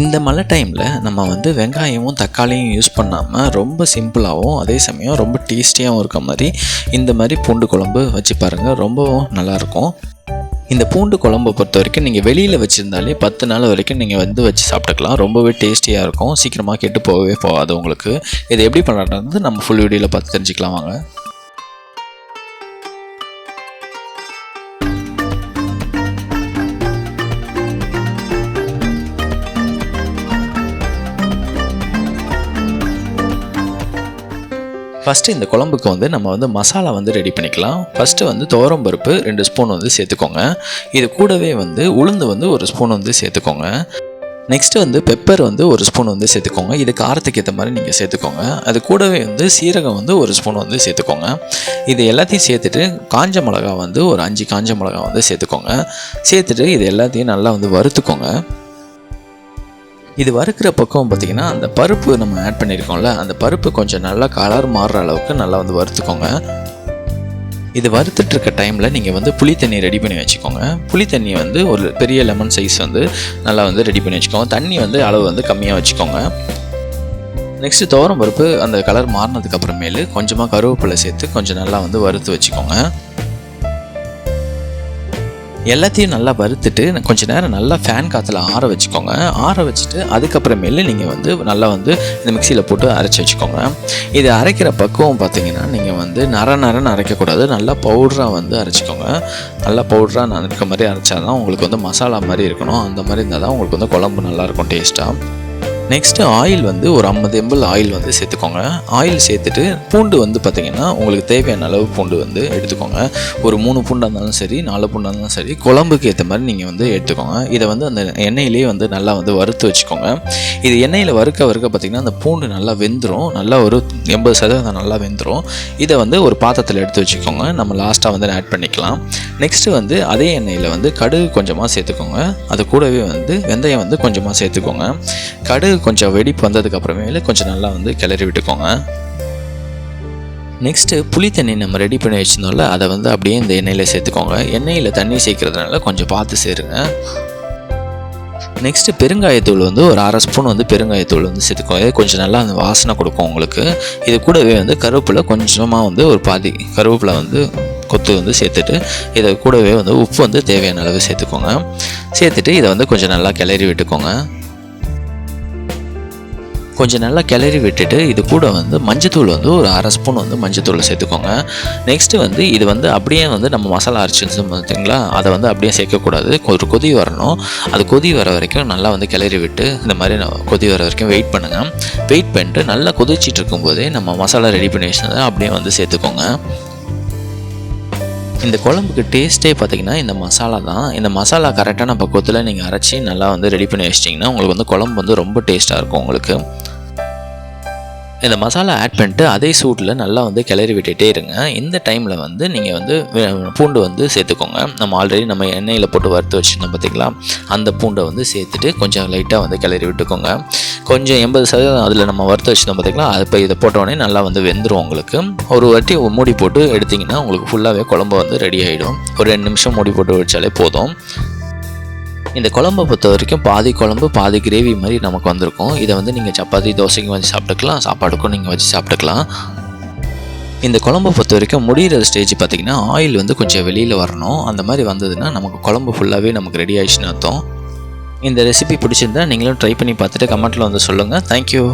இந்த மழை டைமில் நம்ம வந்து வெங்காயமும் தக்காளியும் யூஸ் பண்ணாமல் ரொம்ப சிம்பிளாகவும் அதே சமயம் ரொம்ப டேஸ்டியாகவும் இருக்க மாதிரி இந்த மாதிரி பூண்டு குழம்பு வச்சு பாருங்கள் ரொம்பவும் நல்லாயிருக்கும் இந்த பூண்டு குழம்பை பொறுத்த வரைக்கும் நீங்கள் வெளியில் வச்சுருந்தாலே பத்து நாள் வரைக்கும் நீங்கள் வந்து வச்சு சாப்பிட்டுக்கலாம். ரொம்பவே டேஸ்டியாக இருக்கும். சீக்கிரமாக கெட்டு போகவே போகாது உங்களுக்கு. இதை எப்படி பண்ணுறது நம்ம ஃபுல் வீடியோவில் பார்த்து தெரிஞ்சுக்கலாம் வாங்க. ஃபஸ்ட்டு இந்த குழம்புக்கு வந்து நம்ம வந்து மசாலா வந்து ரெடி பண்ணிக்கலாம். ஃபஸ்ட்டு வந்து துவரம் பருப்பு ரெண்டு ஸ்பூன் வந்து சேர்த்துக்கோங்க. இது கூடவே வந்து உளுந்து வந்து ஒரு ஸ்பூன் வந்து சேர்த்துக்கோங்க. நெக்ஸ்ட்டு வந்து பெப்பர் வந்து ஒரு ஸ்பூன் வந்து சேர்த்துக்கோங்க. இது காரத்துக்கு ஏற்ற மாதிரி நீங்கள் சேர்த்துக்கோங்க. அது கூடவே வந்து சீரகம் வந்து ஒரு ஸ்பூன் வந்து சேர்த்துக்கோங்க. இது எல்லாத்தையும் சேர்த்துட்டு காஞ்ச மிளகா வந்து ஒரு அஞ்சு காஞ்ச மிளகா வந்து சேர்த்துக்கோங்க. சேர்த்துட்டு இது எல்லாத்தையும் நல்லா வந்து வறுத்துக்கோங்க. இது வறுக்கிற பக்கம் பார்த்திங்கன்னா அந்த பருப்பு நம்ம ஆட் பண்ணியிருக்கோம்ல அந்த பருப்பு கொஞ்சம் நல்லா கலர் மாறுற அளவுக்கு நல்லா வந்து வறுத்துக்கோங்க. இது வறுத்துட்டு இருக்க டைமில் நீங்கள் வந்து புளி தண்ணி ரெடி பண்ணி வச்சுக்கோங்க. புளி தண்ணி வந்து ஒரு பெரிய லெமன் சைஸ் வந்து நல்லா வந்து ரெடி பண்ணி வச்சுக்கோங்க. தண்ணி வந்து அளவு வந்து கம்மியாக வச்சுக்கோங்க. நெக்ஸ்ட்டு துவரம் பருப்பு அந்த கலர் மாறினதுக்கு அப்புறமேலு கொஞ்சமாக கருவேப்பிலை சேர்த்து கொஞ்சம் நல்லா வந்து வறுத்து வச்சுக்கோங்க. எல்லாத்தையும் நல்லா வறுத்துட்டு கொஞ்ச நேரம் நல்லா ஃபேன் காற்றுல ஆற வச்சுக்கோங்க. ஆற வச்சுட்டு அதுக்கப்புறமேலு நீங்கள் வந்து நல்லா வந்து இந்த மிக்சியில் போட்டு அரைச்சி வச்சுக்கோங்க. இது அரைக்கிற பக்குவம் பார்த்தீங்கன்னா நீங்கள் வந்து நர நரன்னு அரைக்கக்கூடாது. நல்லா பவுடராக வந்து அரைச்சிக்கோங்க. நல்லா பவுடராக இருக்க மாதிரி அரைச்சா தான் உங்களுக்கு வந்து மசாலா மாதிரி இருக்கணும். அந்த மாதிரி இருந்தால் தான் உங்களுக்கு வந்து குழம்பு நல்லாயிருக்கும் டேஸ்ட்டாக நெக்ஸ்ட்டு ஆயில் வந்து ஒரு ஐம்பது எம்பிள் ஆயில் வந்து சேர்த்துக்கோங்க. ஆயில் சேர்த்துட்டு பூண்டு வந்து பார்த்திங்கன்னா உங்களுக்கு தேவையான அளவு பூண்டு வந்து எடுத்துக்கோங்க. ஒரு மூணு பூண்டாக இருந்தாலும் சரி நாலு பூண்டாக இருந்தாலும் சரி குழம்புக்கு ஏற்ற மாதிரி நீங்கள் வந்து எடுத்துக்கோங்க. இதை வந்து அந்த எண்ணெயிலேயே வந்து நல்லா வந்து வறுத்து வச்சுக்கோங்க. இது எண்ணெயில் வறுக்க வறுக்க பார்த்திங்கன்னா அந்த பூண்டு நல்லா வெந்துடும் நல்லா ஒரு எண்பது சதவீதம் நல்லா வெந்துடும் இதை வந்து ஒரு பாத்திரத்தில் எடுத்து வச்சுக்கோங்க. நம்ம லாஸ்ட்டாக வந்து ஆட் பண்ணிக்கலாம். நெக்ஸ்ட்டு வந்து அதே எண்ணெயில் வந்து கடுகு கொஞ்சமாக சேர்த்துக்கோங்க. அது கூடவே வந்து வெந்தயம் வந்து கொஞ்சமாக சேர்த்துக்கோங்க. கடுகு கொஞ்சம் வெடிப்பு வந்ததுக்கு அப்புறமேல கொஞ்சம் நல்லா வந்து கிளறி விட்டுக்கோங்க. நெக்ஸ்ட்டு புளி தண்ணி நம்ம ரெடி பண்ணி வச்சுருந்தோம்ல அதை வந்து அப்படியே இந்த எண்ணெயில் சேர்த்துக்கோங்க. எண்ணெயில் தண்ணி சேர்க்கறதுனால கொஞ்சம் பார்த்து சேருங்க. நெக்ஸ்ட்டு பெருங்காயத்தூள் வந்து ஒரு அரை ஸ்பூன் வந்து பெருங்காயத்தூள் வந்து சேர்த்துக்கோங்க. இது கொஞ்சம் நல்லா அந்த வாசனை கொடுக்கும் உங்களுக்கு. இது கூடவே வந்து கருவேப்பிலை கொஞ்சமாக வந்து ஒரு பாதி கருவேப்பிலை வந்து கொத்து வந்து சேர்த்துட்டு இதை கூடவே வந்து உப்பு வந்து தேவையான அளவு சேர்த்துக்கோங்க. சேர்த்துட்டு இதை வந்து கொஞ்சம் நல்லா கிளறி விட்டுக்கோங்க. கொஞ்சம் நல்லா கிளறி விட்டுட்டு இது கூட வந்து மஞ்சத்தூள் வந்து ஒரு அரை ஸ்பூன் வந்து மஞ்சத்தூள் சேர்த்துக்கோங்க. நெக்ஸ்ட்டு வந்து இது வந்து அப்படியே வந்து நம்ம மசாலா அரைச்சி பார்த்தீங்களா அதை வந்து அப்படியே சேர்க்கக்கூடாது. ஒரு கொதி வரணும். அது கொதி வர வரைக்கும் நல்லா வந்து கிளறி விட்டு இந்த மாதிரி கொதி வர வரைக்கும் வெயிட் பண்ணுங்கள் வெயிட் பண்ணிட்டு நல்லா கொதிச்சிட்டு இருக்கும்போதே நம்ம மசாலா ரெடி பண்ணி வச்சதை அப்படியே வந்து சேர்த்துக்கோங்க. இந்த குழம்புக்கு டேஸ்ட்டே பார்த்தீங்கன்னா இந்த மசாலா தான். இந்த மசாலா கரெக்டான பக்குவத்தில் நீங்கள் அரைச்சி நல்லா வந்து ரெடி பண்ணி வச்சிட்டிங்கன்னா உங்களுக்கு வந்து குழம்பு வந்து ரொம்ப டேஸ்ட்டாக இருக்கும் உங்களுக்கு. இந்த மசாலா ஆட் பண்ணிட்டு அதே சூட்டில் நல்லா வந்து கிளறி விட்டுகிட்டே இருங்க. இந்த டைமில் வந்து நீங்கள் வந்து பூண்டு வந்து சேர்த்துக்கோங்க. நம்ம ஆல்ரெடி நம்ம எண்ணெயில் போட்டு வறுத்து வச்சுருந்தோம் பார்த்தீங்களா அந்த பூண்டை வந்து சேர்த்துட்டு கொஞ்சம் லைட்டாக வந்து கிளறி விட்டுக்கோங்க. கொஞ்சம் எண்பது சதவீதம் அதில் நம்ம வறுத்து வச்சுருந்தோம் பார்த்தீங்களா அது இப்போ இதை போட்டோடனே நல்லா வந்து வெந்துடும் உங்களுக்கு. ஒரு வாட்டி மூடி போட்டு எடுத்திங்கன்னா உங்களுக்கு ஃபுல்லாகவே குழம்பு வந்து ரெடி ஆகிடும் ஒரு ரெண்டு நிமிஷம் மூடி போட்டு வச்சாலே போதும். இந்த குழம்பை பொறுத்த வரைக்கும் பாதி குழம்பு பாதி கிரேவி மாதிரி நமக்கு வந்திருக்கும். இதை வந்து நீங்கள் சப்பாத்தி தோசைக்கு வச்சு சாப்பிட்டுக்கலாம். சாப்பாடுக்கும் நீங்கள் வச்சு சாப்பிட்டுக்கலாம். இந்த குழம்பை பொறுத்த வரைக்கும் முடிகிற ஸ்டேஜ் பார்த்திங்கன்னா ஆயில் வந்து கொஞ்சம் வெளியில் வரணும். அந்த மாதிரி வந்ததுன்னா நமக்கு குழம்பு ஃபுல்லாகவே நமக்கு ரெடி ஆயிடுச்சுன்னு அர்த்தம். இந்த ரெசிபி பிடிச்சிருந்தா நீங்களும் ட்ரை பண்ணி பார்த்துட்டு கமெண்ட்டில் வந்து சொல்லுங்கள் தேங்க்யூ